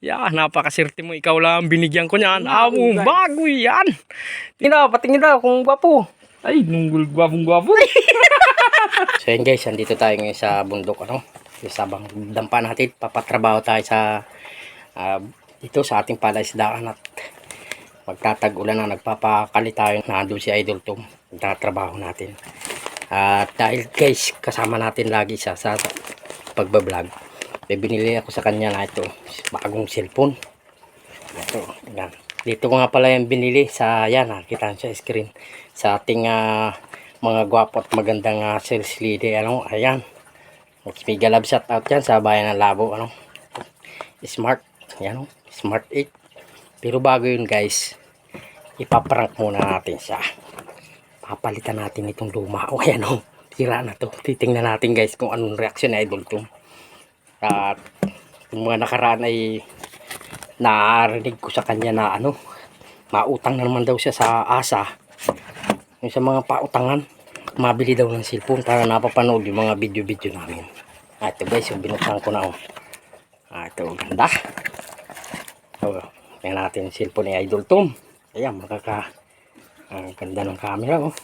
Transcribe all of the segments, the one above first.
Yan, napakaserte mo. Ikaw lang binigyan ko niyan. Amo, guys. bago yan. Tingin daw, patingin daw kung gwapo. Ay, nunggul gwapong gwapo. So yun guys, andito tayo ngayon sa bundok ano. Sa bang dampa natin, papatrabaho tayo sa ah, dito sa ating palaisdaan at magtatagulan na nagpapakali tayo nandun si Idol Tom. Nagtatrabaho natin. At dahil guys, kasama natin lagi siya sa pagbablog. May binili ako sa kanya na ito, bagong cellphone. Ito, yan. Dito ko nga pala yung binili sa, yan, nakita sa screen. Sa ating ah, mga gwapo at magandang uh, sales lady, ano, ayan. Mega love shout out yan sa bayan ng Labo, ano. Smart, yan, oh, Smart 8. Pero bago yun guys, ipaprank muna natin siya. Papalitan natin itong luma. O ayan oh, sira na to. Titingnan natin guys kung anong reaksyon ni Idol Tom. At yung mga nakaraan ay narinig ko sa kanya na ano, mautang na naman daw siya sa asa. Yung sa mga pautangan, mabili daw ng cellphone para napapanood yung mga video-video namin. Ah, ito guys, yung binuksan ko na oh. Ah, ito, ganda. Oh, tingnan natin yung cellphone ni Idol Tom. Ayan, makaka... Ang ganda ng camera, oh.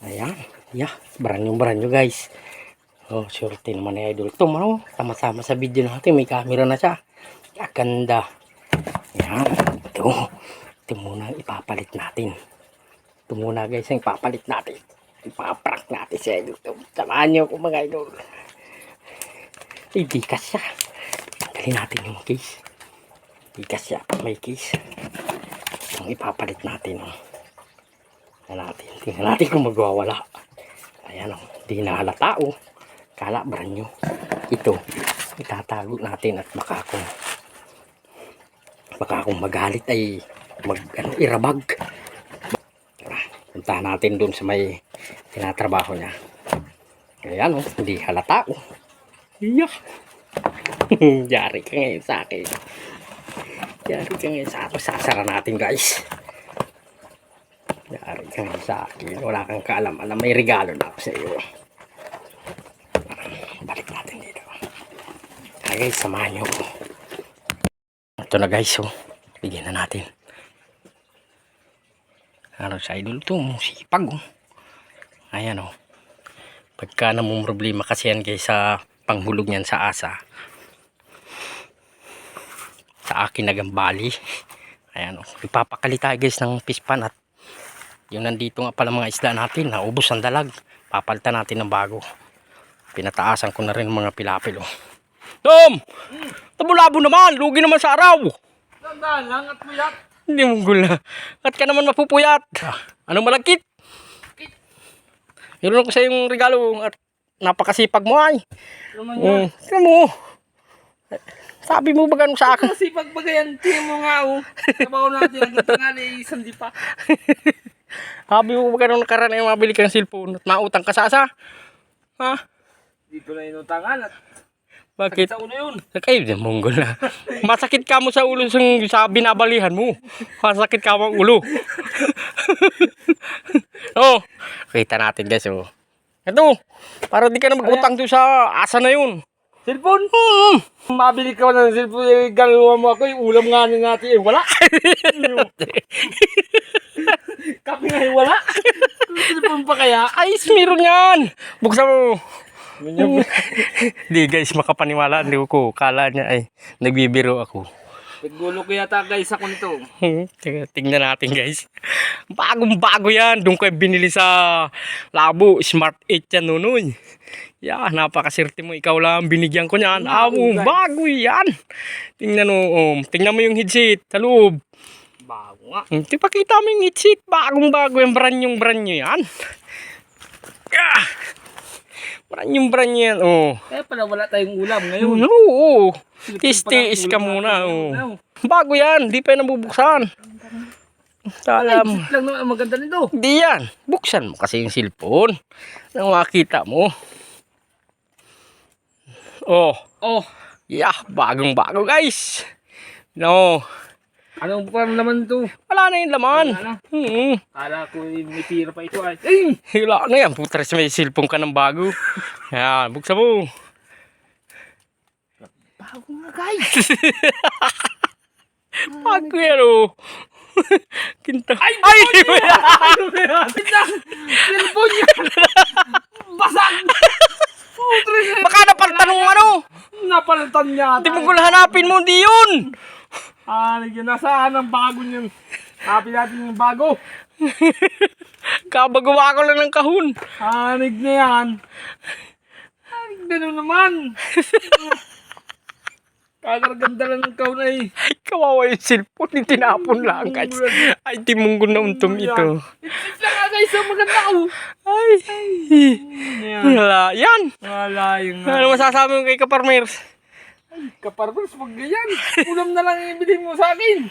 Ayan, yeah, brand new brand new guys. Oh, surety naman ni Idol Tom, ano? Tama-tama sa video natin, may camera na siya. Ang ganda. Yan. Ito. Ito muna ipapalit natin. Ito muna guys ang ipapalit natin. Ipaprank natin sa Idol. Samahan niyo ako mga idol. Ka siya. Tanggalin natin yung case. Ka siya. May case. Ang ipapalit natin. Oh. Tingnan natin. Tingnan natin kung magwawala. Ayan o. Oh. Hindi na halata oh. Kala brand new. Ito. Itatago natin at baka kung baka kung magalit ay mag ano, irabag. Punta natin dun sa may tinatrabaho niya. Ayan o, hindi halata o. Iya. Yari ka ngayon sa akin. Yari ka ngayon sa akin. Sasara natin guys. Yari ka ngayon sa akin. Wala kang kaalam-alam. May regalo na ako sa iyo. Balik natin dito. Ay guys, samahan niyo ako. Ito na guys, oh. Bigyan na natin. Ano sa idol to, sipag oh. Ayan oh. Pagka namang problema kasi yan guys sa panghulog niyan sa asa. Sa akin nagambali. Ayan oh. Ipapakali tayo guys ng pispan at yung nandito nga pala mga isda natin, naubos ang dalag. Papalitan natin ng bago. Pinataasan ko na rin mga pilapil oh. Tom! Tabulabo naman! Lugi naman sa araw! Tandaan lang at puyat. Hindi mo gula. At ka naman mapupuyat. Anong malagkit? Meron ako sa yung regalo at napakasipag mo ay. Naman yun. Mm. Tingnan mo. Sabi mo ba ganun sa akin? Kasi pagpagayan, tingin mo nga oh. Trabaho natin, ang nga na isang di pa. Sabi mo ba ganun nakaraan ay mabili ka ng cellphone at mautang ka sa asa? Ha? Dito na inutangan at Bakit? sa ulo yun. Kayo din monggol na. Masakit ka mo sa ulo sa, sa binabalihan mo. Masakit ka mo ang ulo. oh, kita natin guys oh. Ito, para di ka na mag-utang doon sa asa na yun. Cellphone? Hmm. Mabili ka ng cellphone, eh, gagawa mo ako, yung ulam nga na natin, eh, wala. Kape nga, eh, wala. cellphone pa kaya? Ay, meron yan. Buksan mo. Ganyan. Di guys, makapaniwala. Hindi ko. Kala niya ay nagbibiro ako. Naggulo ko yata guys ako nito. Hmm, tingnan natin guys. Bagong bago yan. Doon ko binili sa Labo. Smart 8 yan nunoy. Yeah, napakaserte mo. Ikaw lang binigyan ko niyan. Amo, guys. bago yan. Tingnan mo. Um, tingnan mo yung headset sa loob. Bago nga. Hmm, Tipakita mo yung headset. Bagong bago yung brand yung brand nyo yan. Ah! Brand yung brand yan. Oh. Kaya pala wala tayong ulam ngayon. Oo. Cellphone Tis-tis pala ka muna. Oh. ngayon. Bago yan. Di pa yan nabubuksan. Alam. Ay, lang naman ang maganda nito. Di yan. Buksan mo kasi yung cellphone. Nang makita mo. Oh. Oh, Yeah. Bagong bago guys. No. Anong parang naman ito? Wala na yung laman. Wala na. Hmm. Kala ko eh, may pa ito ay. Ay! Hila na yan. Putres may cellphone ka ng bago. Yan. Buksan mo. Bago nga guys. Bago yan oh. Kinta. Ay! Ay! Di ba yan? Basag. Putres. Baka napaltanong ano. Napalitan niya. Hindi mo ko hanapin mo, di yun. Ah, nagyan. Nasaan ang bago niyan? Happy natin yung bago. Kabagawa ko lang ng kahon. Hanig na yan. Hanig na naman. Kagaraganda lang ng eh. Ay, kawawa yung cellphone. Yung tinapon lang, guys. Ay, timunggon na untom ito. It's lang ang maganda oh. Ay. Yan. Wala. Yan. Wala yung Ano masasabi mo kay Kaparmers? Kaparbers, wag ganyan. Ulam na lang ibigay mo sa akin.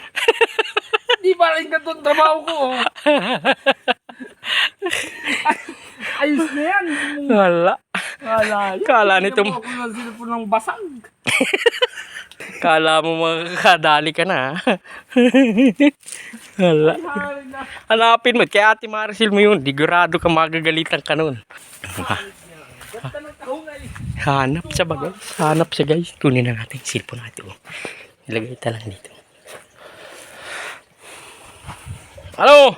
Di ba rin ka doon trabaho ko. oh. Ay, ayos na yan. Wala. Wala. yan. Kala nito- po ako ng cellphone ng basag. Kala mo makakadali ka na. Wala. Hanapin mo. Kaya ate Maricel mo yun. Digurado ka magagalitan ka nun. Ganda ng kahon na eh. Hanap siya ba guys? Hanap siya guys. Kunin na natin yung cellphone natin. Oh. Ilagay ito lang dito. Halo!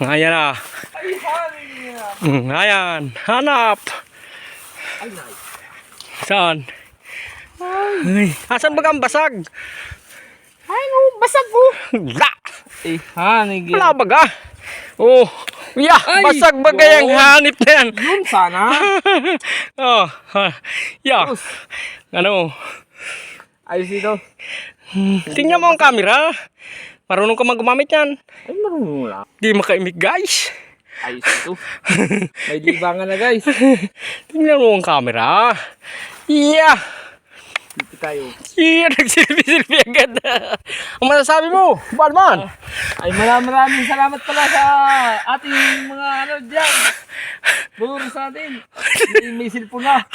Ayan na. Ay, hanig na. Mm, ayan. Hanap. Saan? Ay. Asan ba kang basag? Ay, no, basag ko. Wala. Eh. Wala ba ka? Oh. Yeah, Ay, basag ba kayang yun. hanip na yan? Yun sana. oh. Yeah. Tapos, Ano? ayos dito. Tingnan mo ang camera. Marunong ka mag-gumamit yan. Ay, marunong lang. Di makaimik guys. Ayos ito. May libangan na guys. Tingnan mo ang camera. Yeah. Dito tayo. Yeah, nagsilbi-silbi agad. ang masasabi mo, Balman? Ay, maraming maraming salamat pala sa ating mga ano dyan. Buro sa atin. May, may cellphone na.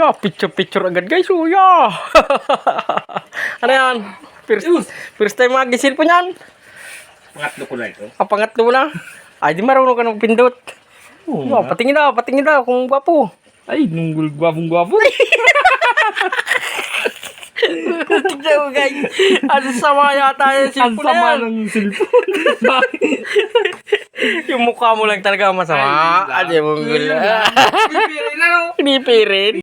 Yeah, picture-picture agad guys. Oh, yeah. ano yan? First, first time mag-isil po niyan. Pangatlo ko na ito. Kapangatlo mo na. Ay, di marunong ka ng pindot. Oh, patingin daw, patingin daw kung gwapo. Ay, nunggul gwapong gwapo. Ano sama yata yung Ang cellphone na sama yan. ng cellphone. Bakit? Yung mukha mo lang talaga masama. Ay, Ano yung Yun lang. Pipili lang ako. Pinipirin.